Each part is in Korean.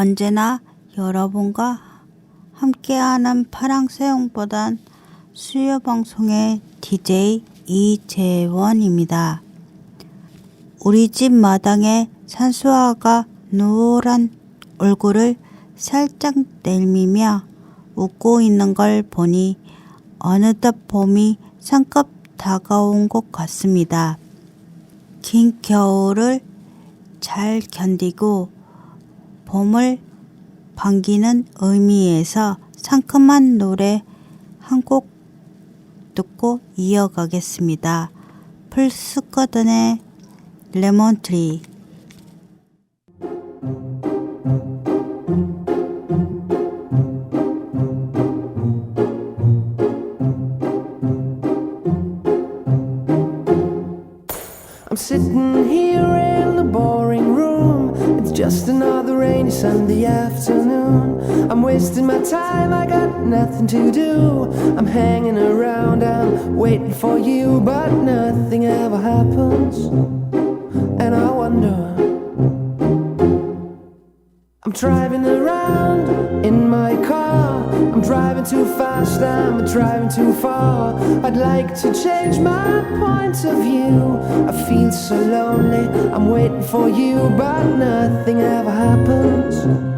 언제나 여러분과 함께하는 파랑새용보단 수요 방송의 DJ 이재원입니다. 우리 집 마당에 산수아가 노란 얼굴을 살짝 내밀며 웃고 있는 걸 보니 어느덧 봄이 상급 다가온 것 같습니다. 긴 겨울을 잘 견디고 봄을 반기는 의미에서 상큼한 노래 한 곡 듣고 이어가겠습니다. 풀스커든의 레몬트리 Sunday afternoon. I'm wasting my time, I got nothing to do. I'm hanging around, I'm waiting for you, but nothing ever happens. And I wonder. I'm driving around in my car. Driving too fast, I'm driving too far. I'd like to change my point of view. I feel so lonely, I'm waiting for you, but nothing ever happens.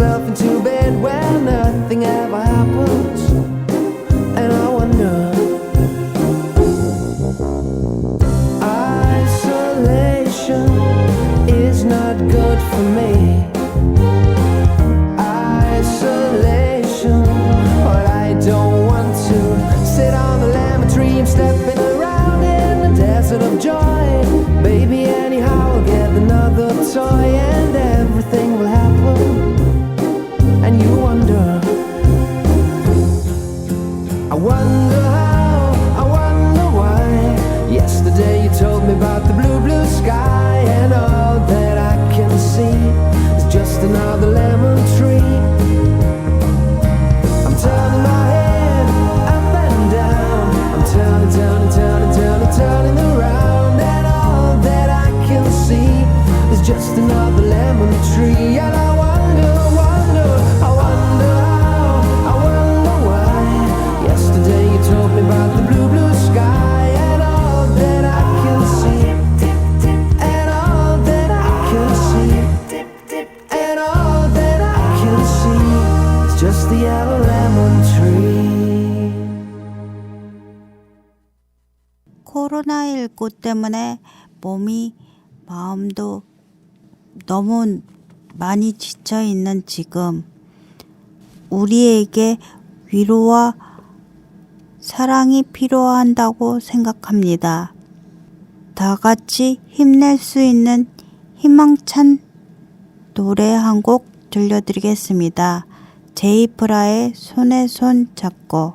Myself into bed where nothing ever happens, 코로나19 때문에 몸이 마음도 너무 많이 지쳐 있는 지금 우리에게 위로와 사랑이 필요한다고 생각합니다. 다 같이 힘낼 수 있는 희망찬 노래 한 곡 들려드리겠습니다. 제이프라의 손에 손 잡고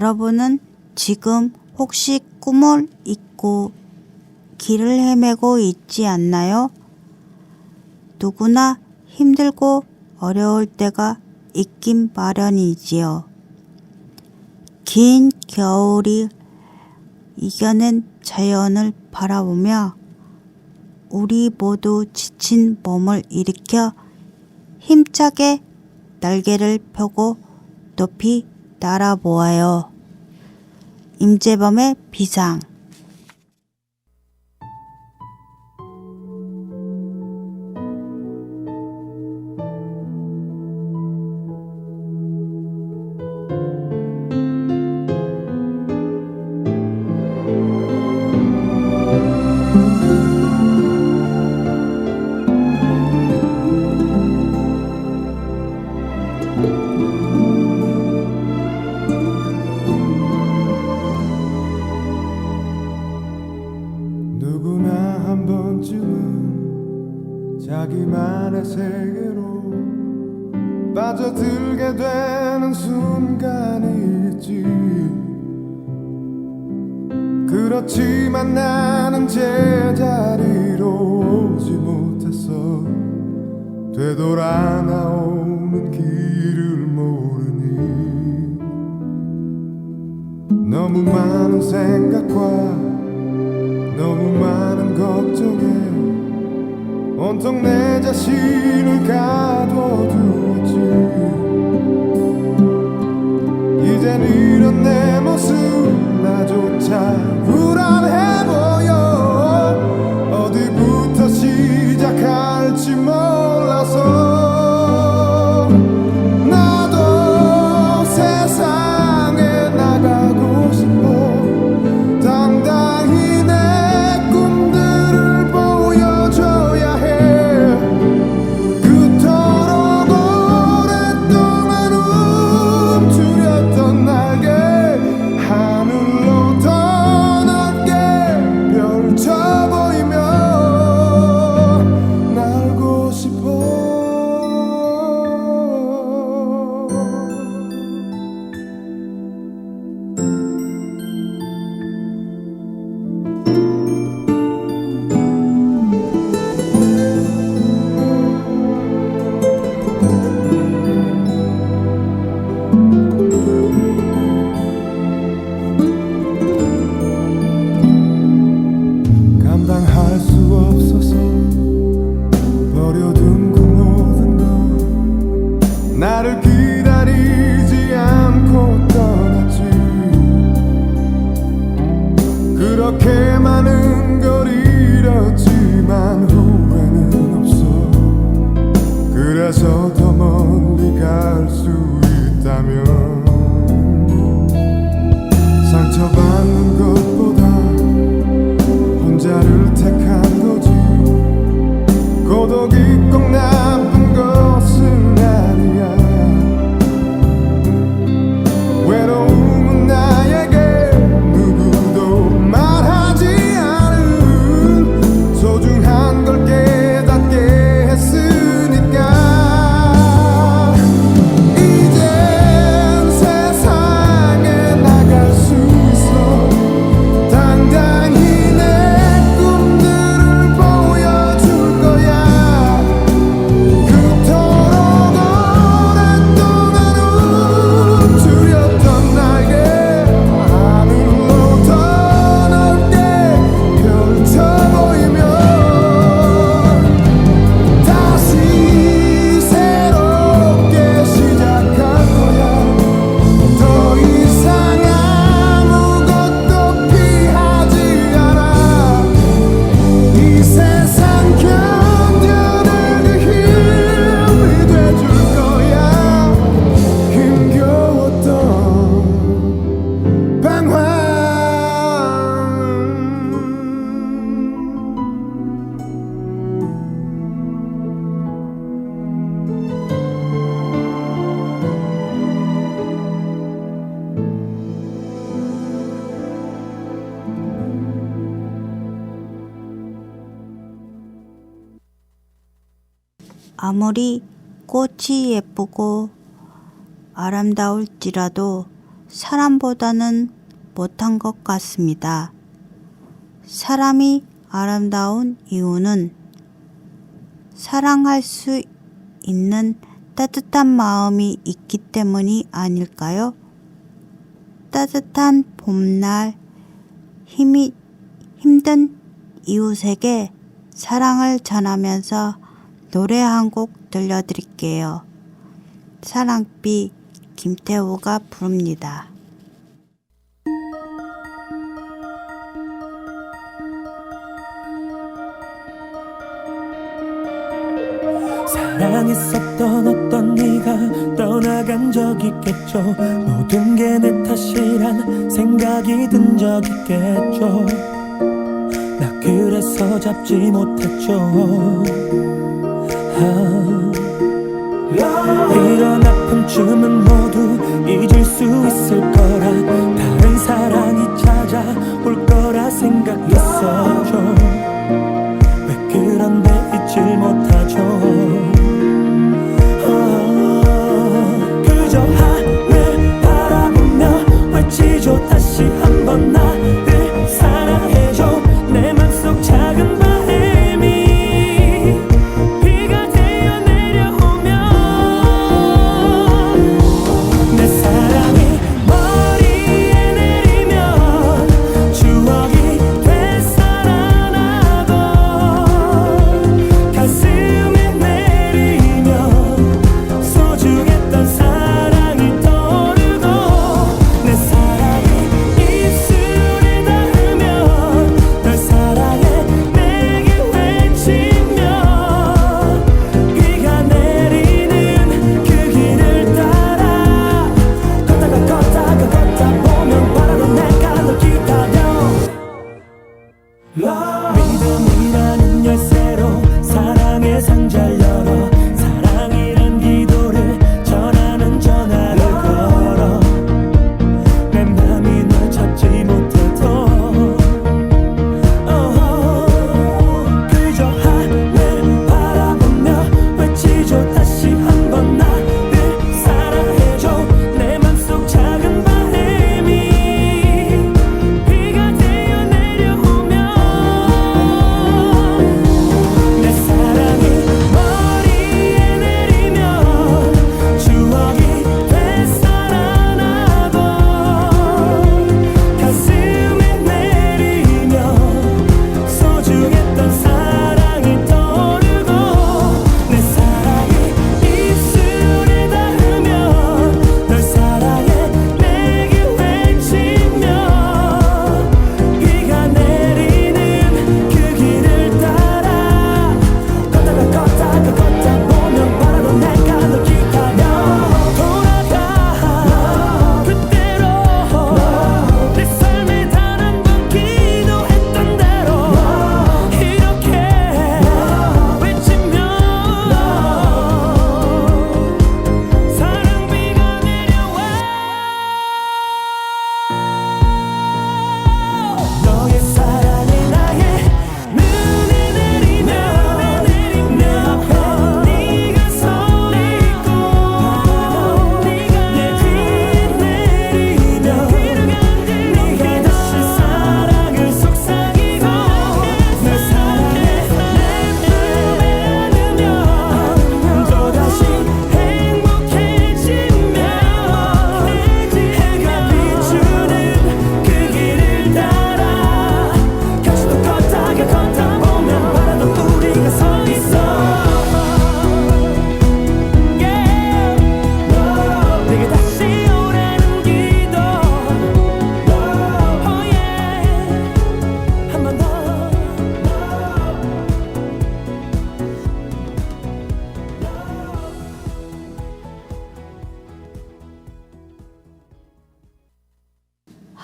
여러분은 지금 혹시 꿈을 잊고 길을 헤매고 있지 않나요? 누구나 힘들고 어려울 때가 있긴 마련이지요. 긴 겨울이 이겨낸 자연을 바라보며 우리 모두 지친 몸을 일으켜 힘차게 날개를 펴고 높이 날아보아요. 임재범의 비상 자기만의 세계로 빠져들게 되는 순간이 있지. 그렇지만 나는 제자리로 오지 못했어 되돌아 나오는 길을 모르니. 너무 많은 생각과 너무 많은 걱정에 온통 내 자신을 가둬두었지. 이젠 이런 내 모습 나조차 불안해 보여 아무리 꽃이 예쁘고 아름다울지라도 사람보다는 못한 것 같습니다. 사람이 아름다운 이유는 사랑할 수 있는 따뜻한 마음이 있기 때문이 아닐까요? 따뜻한 봄날 힘이 힘든 이웃에게 사랑을 전하면서 노래 한 곡 들려드릴게요. 사랑비 김태우가 부릅니다. 사랑했었던 어떤 네가 떠나간 적 있겠죠 모든 게 내 탓이란 생각이 든 적 있겠죠 나 그래서 잡지 못했죠 아, 이런 아픔쯤은 모두 잊을 수 있을 거라 다른 사랑이 찾아올 거라 생각했었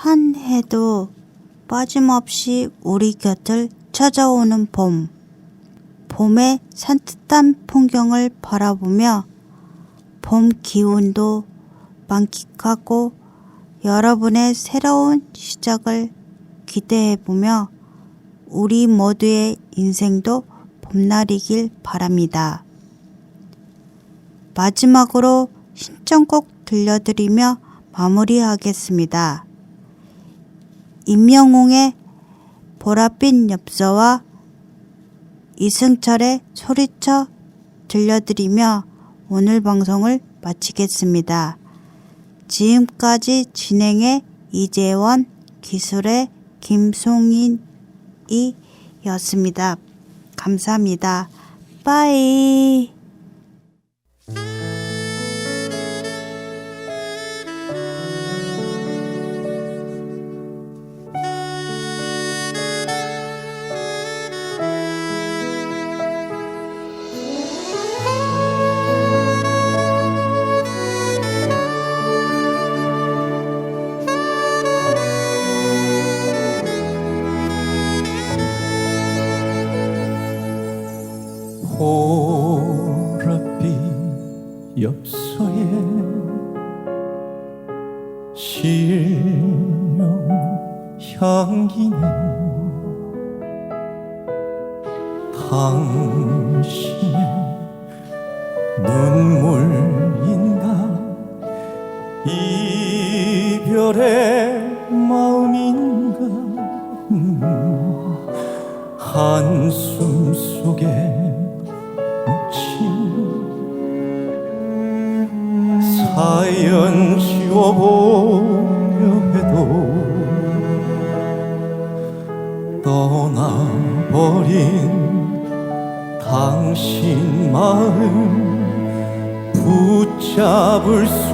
한 해도 빠짐없이 우리 곁을 찾아오는 봄. 봄의 산뜻한 풍경을 바라보며 봄 기운도 만끽하고 여러분의 새로운 시작을 기대해보며 우리 모두의 인생도 봄날이길 바랍니다. 마지막으로 신청곡 들려드리며 마무리하겠습니다. 임영웅의 보랏빛 엽서와 이승철의 소리쳐 들려드리며 오늘 방송을 마치겠습니다. 지금까지 진행의 이재원, 기술의 김송인이었습니다. 감사합니다. 빠이. 당신의 눈물인가 이별의 마음인가? 음, 한숨 속에 묻힌 사연 지워보 당신 마음 붙잡을 수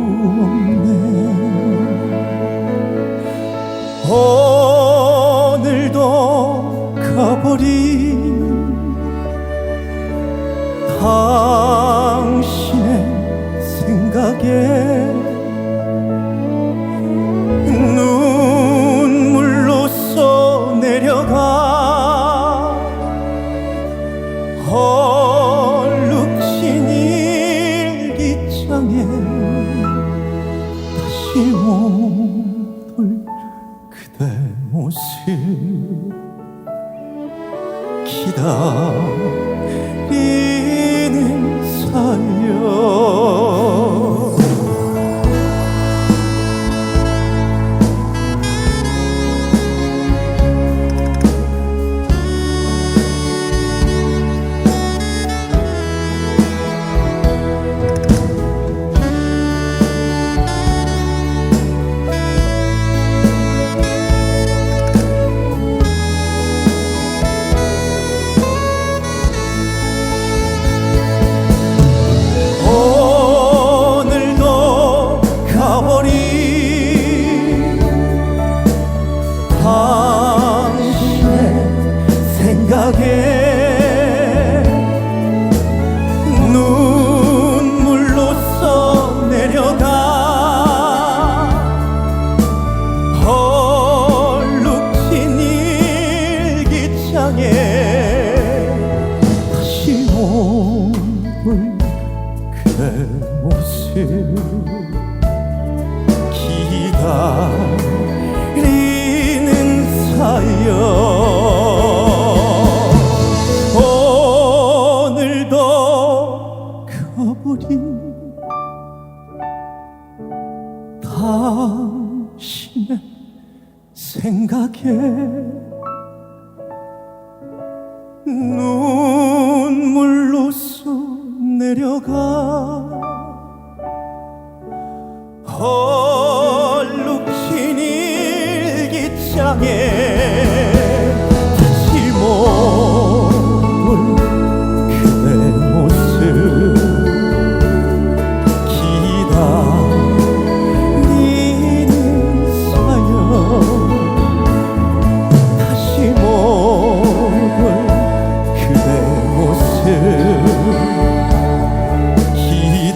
없네. 오늘도 가버린 당신의 생각에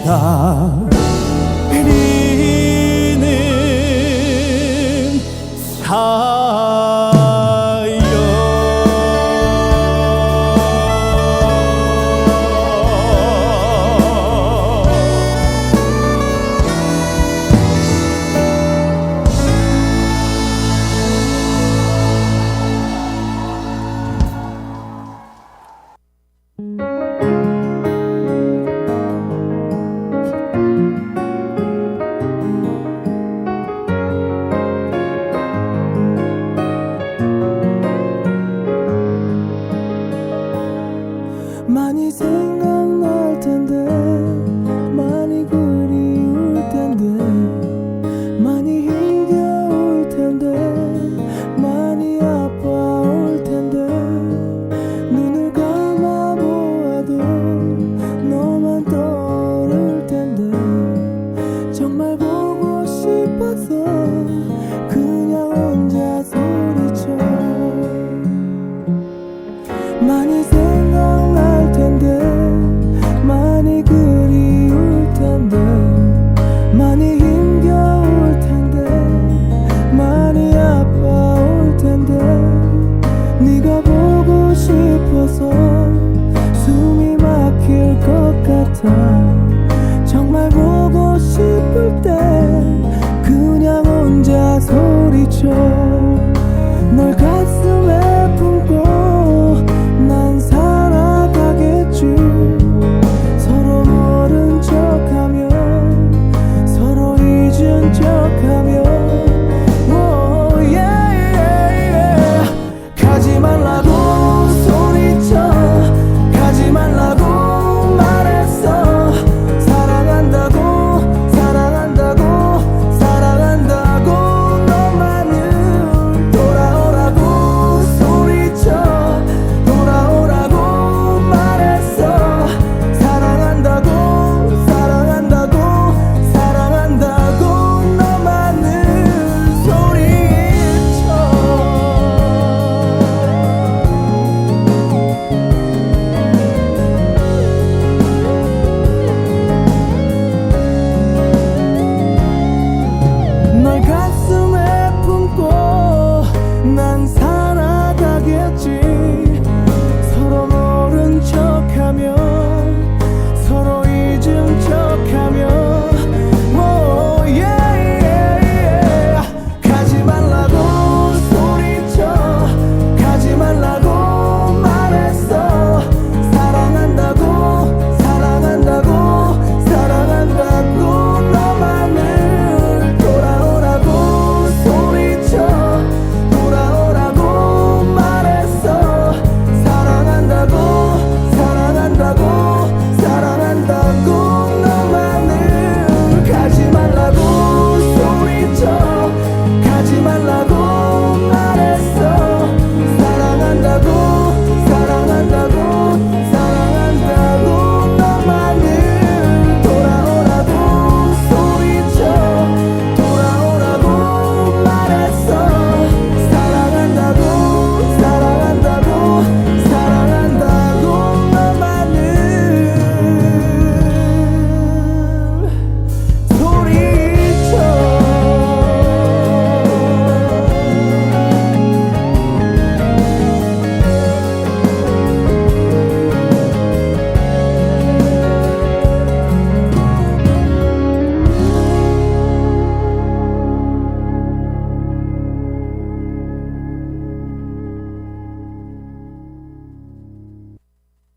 기다리는 사